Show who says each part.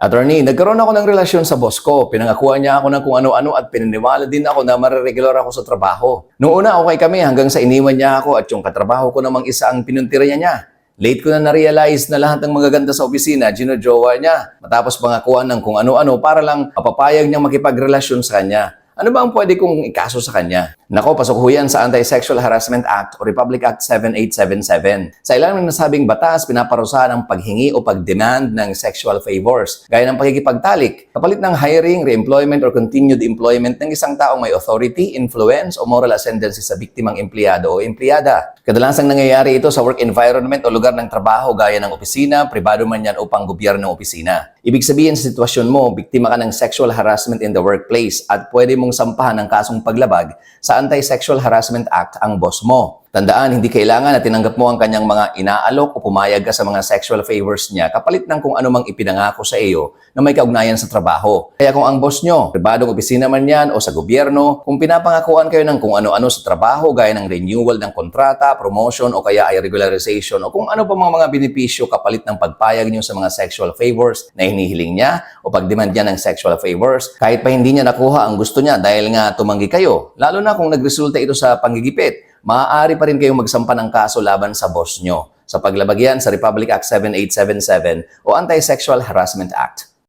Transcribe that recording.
Speaker 1: Attorney, nagkaroon ako ng relasyon sa boss ko. Pinangakuan niya ako ng kung ano-ano at pinaniwala din ako na mariregular ako sa trabaho. Noong una, okay kami hanggang sa iniwan niya ako at yung katrabaho ko namang isa ang pinuntira niya. Late ko na na-realize na lahat ng magaganda sa opisina, ginojowa niya. Matapos pangakuan ng kung ano-ano para lang mapapayag niyang makipagrelasyon sa kanya. Ano ba ang pwede kong ikaso sa kanya? Nako, pasok ho yan sa Anti-Sexual Harassment Act o Republic Act 7877. Sa ilang ng nasabing batas, pinaparusahan ang paghingi o pag-demand ng sexual favors, gaya ng pakikipagtalik, kapalit ng hiring, re-employment or continued employment ng isang taong may authority, influence o moral ascendancy sa biktimang empleyado o empleyada. Kadalasang nangyayari ito sa work environment o lugar ng trabaho gaya ng opisina, pribado man yan o panggobyernong opisina. Ibig sabihin sa sitwasyon mo, biktima ka ng sexual harassment in the workplace at pwede mong sampahan ng kasong paglabag sa Anti-Sexual Harassment Act ang boss mo. Tandaan, hindi kailangan na tinanggap mo ang kanyang mga inaalok o pumayag ka sa mga sexual favors niya kapalit ng kung ano mang ipinangako sa iyo na may kaugnayan sa trabaho. Kaya kung ang boss nyo, pribadong opisina man yan o sa gobyerno, kung pinapangakuan kayo ng kung ano-ano sa trabaho gaya ng renewal ng kontrata, promotion o kaya ay regularization o kung ano pa mga mga benepisyo kapalit ng pagpayag niyo sa mga sexual favors na hinihiling niya o pagdemand niya ng sexual favors, kahit pa hindi niya nakuha ang gusto niya dahil nga tumanggi kayo, lalo na kung nagresulta ito sa panggigipit, maaari pa rin kayong magsampa ng kaso laban sa boss nyo sa paglabag sa Republic Act 7877 o Anti-Sexual Harassment Act.